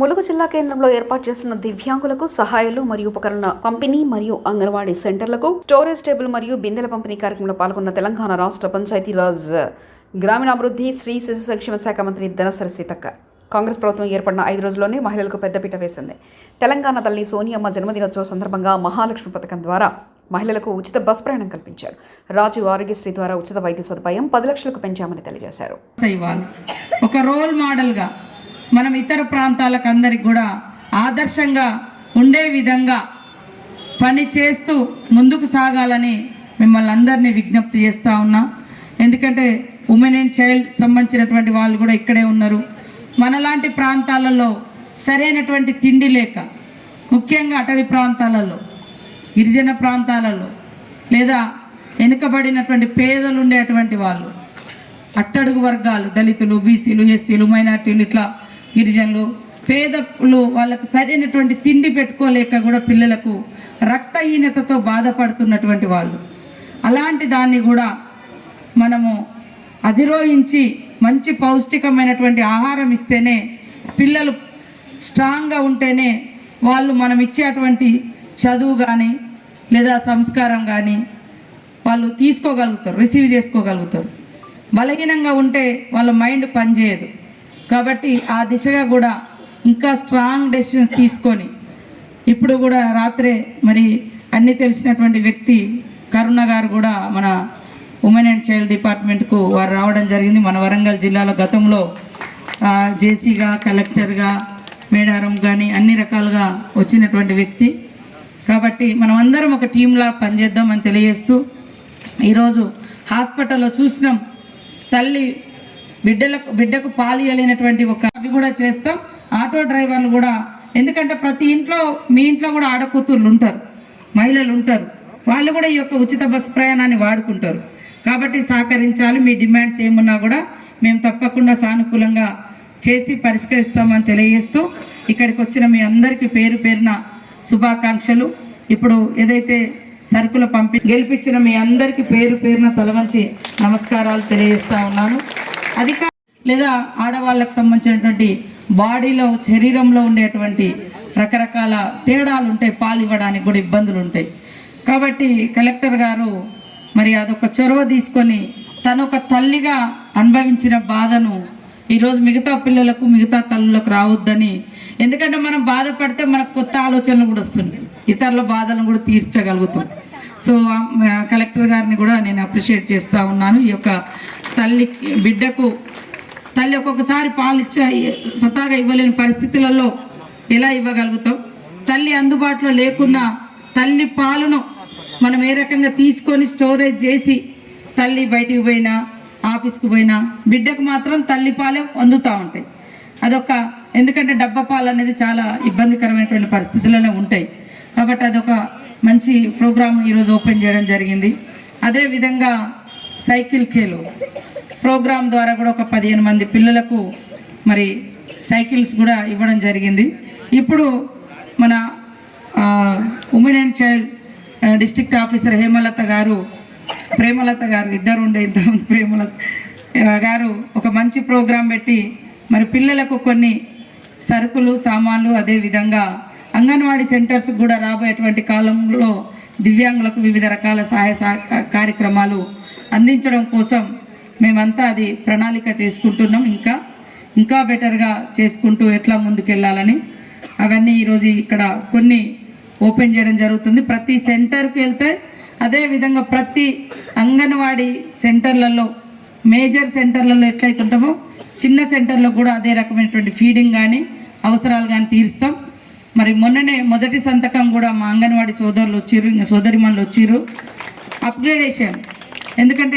ములుగు జిల్లా కేంద్రంలో ఏర్పాటు చేస్తున్న దివ్యాంగులకు సహాయాలు మరియు ఉపకరణ పంపిణీ మరియు అంగన్వాడీ సెంటర్లకు స్టోరేజ్ టేబుల్ మరియు బిందెల పంపిణీ కార్యక్రమంలో పాల్గొన్న తెలంగాణ రాష్ట్ర పంచాయతీరాజ్ గ్రామీణాభివృద్ధి శ్రీ శిశు సంక్షేమ శాఖ మంత్రి ధనసరి సీతక్క. కాంగ్రెస్ ప్రభుత్వం ఏర్పడిన ఐదు రోజుల్లోనే మహిళలకు పెద్దపీట వేసింది. తెలంగాణ తల్లి సోనియమ్మ జన్మదినోత్సవ సందర్భంగా మహాలక్ష్మి పథకం ద్వారా మహిళలకు ఉచిత బస్ ప్రయాణం కల్పించారు. రాజీవ్ ఆరోగ్యశ్రీ ద్వారా ఉచిత వైద్య సదుపాయం పది లక్షలకు పెంచామని తెలియజేశారు. ఒక రోల్ మోడల్గా మనం ఇతర ప్రాంతాలకు అందరికి కూడా ఆదర్శంగా ఉండే విధంగా పని చేస్తూ ముందుకు సాగాలని మిమ్మల్ని అందరినీ విజ్ఞప్తి చేస్తూ ఉన్నా. ఎందుకంటే ఉమెన్ అండ్ చైల్డ్ సంబంధించినటువంటి వాళ్ళు కూడా ఇక్కడే ఉన్నారు. మనలాంటి ప్రాంతాలలో సరైనటువంటి తిండి లేక ముఖ్యంగా అటవీ ప్రాంతాలలో గిరిజన ప్రాంతాలలో లేదా వెనుకబడినటువంటి పేదలు ఉండేటువంటి వాళ్ళు అట్టడుగు వర్గాలు దళితులు బీసీలు ఎస్సీలు మైనార్టీలు ఇట్లా గిరిజనులు పేదలు వాళ్ళకు సరైనటువంటి తిండి పెట్టుకోలేక కూడా పిల్లలకు రక్తహీనతతో బాధపడుతున్నటువంటి వాళ్ళు. అలాంటి దాన్ని కూడా మనము అధిరోహించి మంచి పౌష్టికమైనటువంటి ఆహారం ఇస్తేనే పిల్లలు స్ట్రాంగ్గా ఉంటేనే వాళ్ళు మనం ఇచ్చేటువంటి చదువు కానీ లేదా సంస్కారం కానీ వాళ్ళు తీసుకోగలుగుతారు రిసీవ్ చేసుకోగలుగుతారు. బలహీనంగా ఉంటే వాళ్ళ మైండ్ పనిచేయదు. కాబట్టి ఆ దిశగా కూడా ఇంకా స్ట్రాంగ్ డెసిషన్స్ తీసుకొని ఇప్పుడు కూడా రాత్రే మరి అన్నీ తెలిసినటువంటి వ్యక్తి కరుణ గారు కూడా మన ఉమెన్ అండ్ చైల్డ్ డిపార్ట్మెంట్కు వారు రావడం జరిగింది. మన వరంగల్ జిల్లాలో గతంలో జేసీగా కలెక్టర్గా మేడారం కానీ అన్ని రకాలుగా వచ్చినటువంటి వ్యక్తి. కాబట్టి మనం అందరం ఒక టీంలా పనిచేద్దామని తెలియజేస్తూ ఈరోజు హాస్పిటల్లో చూసినాం. తల్లి బిడ్డలకు బిడ్డకు పాలు ఇవ్వలేనటువంటి ఒక అవి కూడా చేస్తాం. ఆటో డ్రైవర్లు కూడా ఎందుకంటే ప్రతి ఇంట్లో మీ ఇంట్లో కూడా ఆడకూతుర్లు ఉంటారు మహిళలు ఉంటారు. వాళ్ళు కూడా ఈ యొక్క ఉచిత బస్సు ప్రయాణాన్ని వాడుకుంటారు. కాబట్టి సహకరించాలి మీ డిమాండ్స్ ఏమున్నా కూడా మేము తప్పకుండా సానుకూలంగా చేసి పరిష్కరిస్తామని తెలియజేస్తూ ఇక్కడికి వచ్చిన మీ అందరికీ పేరు పేరున శుభాకాంక్షలు. ఇప్పుడు ఏదైతే సరుకులు పంపి గెలిపించిన మీ అందరికీ పేరు పేరున తలవంచి నమస్కారాలు తెలియజేస్తా ఉన్నాను. అది లేదా ఆడవాళ్ళకు సంబంధించినటువంటి బాడీలో శరీరంలో ఉండేటువంటి రకరకాల తేడాలు ఉంటాయి పాలు ఇవ్వడానికి కూడా ఇబ్బందులు ఉంటాయి. కాబట్టి కలెక్టర్ గారు మరి అదొక చొరవ తీసుకొని తను ఒక తల్లిగా అనుభవించిన బాధను ఈరోజు మిగతా పిల్లలకు మిగతా తల్లులకు రావద్దని ఎందుకంటే మనం బాధపడితే మనకు కొత్త ఆలోచనలు కూడా వస్తుంది ఇతరుల బాధలను కూడా తీర్చగలుగుతాం. సో కలెక్టర్ గారిని కూడా నేను అప్రిషియేట్ చేస్తూ ఉన్నాను. ఈ యొక్క తల్లికి బిడ్డకు తల్లి ఒక్కొక్కసారి పాలు ఇచ్చే సతాగా ఇవ్వలేని పరిస్థితులలో ఎలా ఇవ్వగలుగుతాం? తల్లి అందుబాటులో లేకున్నా తల్లి పాలును మనం ఏ రకంగా తీసుకొని స్టోరేజ్ చేసి తల్లి బయటికి పోయినా ఆఫీస్కి పోయినా బిడ్డకు మాత్రం తల్లి పాలే అందుతూ ఉంటాయి. అదొక ఎందుకంటే డబ్బా పాలు అనేది చాలా ఇబ్బందికరమైనటువంటి పరిస్థితుల్లోనే ఉంటాయి. కాబట్టి అదొక మంచి ప్రోగ్రామ్ ఈరోజు ఓపెన్ చేయడం జరిగింది. అదేవిధంగా సైకిల్ ఖేలు ప్రోగ్రాం ద్వారా కూడా ఒక పదిహేను మంది పిల్లలకు మరి సైకిల్స్ కూడా ఇవ్వడం జరిగింది. ఇప్పుడు మన women and child district officer Hemalatha garu Premalatha garu ఇద్దరు ఉండే ఇంతమంది ప్రేమలత గారు ఒక మంచి ప్రోగ్రాం పెట్టి మరి పిల్లలకు కొన్ని సరుకులు సామాన్లు అదేవిధంగా అంగన్వాడీ సెంటర్స్ కూడా రాబోయేటువంటి కాలంలో దివ్యాంగులకు వివిధ రకాల సహాయ కార్యక్రమాలు అందించడం కోసం మేమంతా అది ప్రణాళిక చేసుకుంటున్నాం. ఇంకా ఇంకా బెటర్గా చేసుకుంటూ ఎట్లా ముందుకెళ్ళాలని అవన్నీ ఈరోజు ఇక్కడ కొన్ని ఓపెన్ చేయడం జరుగుతుంది. ప్రతి సెంటర్కి వెళ్తే అదేవిధంగా ప్రతి అంగన్వాడీ సెంటర్లలో మేజర్ సెంటర్లలో ఎట్లయితే ఉంటామో చిన్న సెంటర్లో కూడా అదే రకమైనటువంటి ఫీడింగ్ కానీ అవసరాలు కానీ తీరుస్తాం. మరి మొన్ననే మొదటి సంతకం కూడా మా అంగన్వాడీ సోదరులు వచ్చిర్రు ఇంకా సోదరిమణులు వచ్చిర్రు అప్గ్రేడేషన్ ఎందుకంటే